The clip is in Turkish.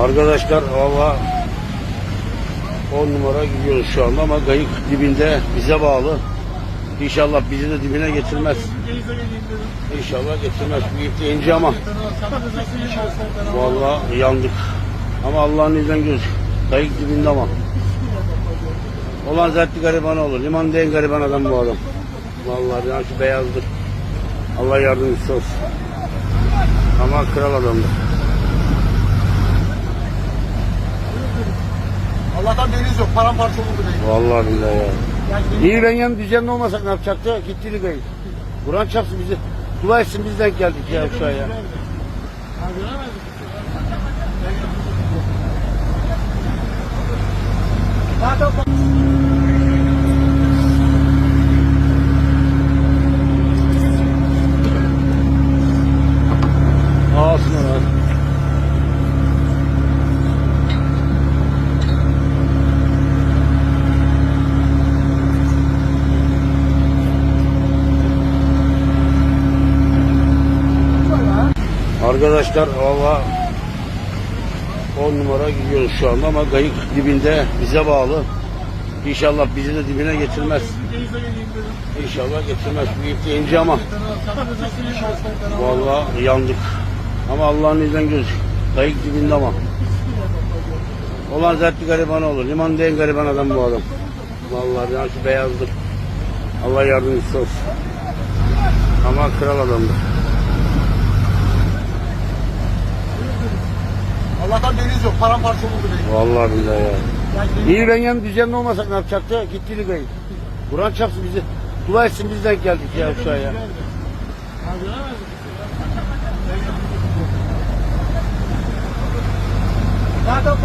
Arkadaşlar valla 10 numara gidiyoruz şu anda ama kayık dibinde bize bağlı. İnşallah bizi de dibine getirmez. İnşallah getirmez. Bu ince ama valla yandık. Ama Allah'ın izniyle göz. Kayık dibinde ama. Olan zaten gariban olur. Limanda en gariban adam bu adam. Vallahi yani şu beyazdır. Allah yardımcısı olsun. Ama kral adamdır. Deniz yok. Paramparça olurdu belki. Vallahi billahi ya. Yani İyi ben yan düzenli olmasak ne yapacaktı? Gitti kayık. Kur'an çarpsın bizi. Dua etsin bizden geldik ya aşağıya. Zaten Arkadaşlar valla 10 numara gidiyoruz şu anda ama kayık dibinde bize bağlı. İnşallah bizi de dibine getirmez. İnşallah getirmez. De ince ama Vallahi yandık. Ama Allah'ın izniyle göz. Kayık dibinde ama. Olan zaten gariban olur. Limanda en gariban adam bu adam. Vallahi yani şu beyazdır. Allah yardımcısı olsun. Ama kral adamdır. Paramparça olurdu belki. Vallahi billahi ya. Yani İyi ben yan düzenli olmasak ne yapacaktı? Gitti kayık. Kur'an çarpsın bizi. Dua etsin bizden geldik ya aşağıya. Zaten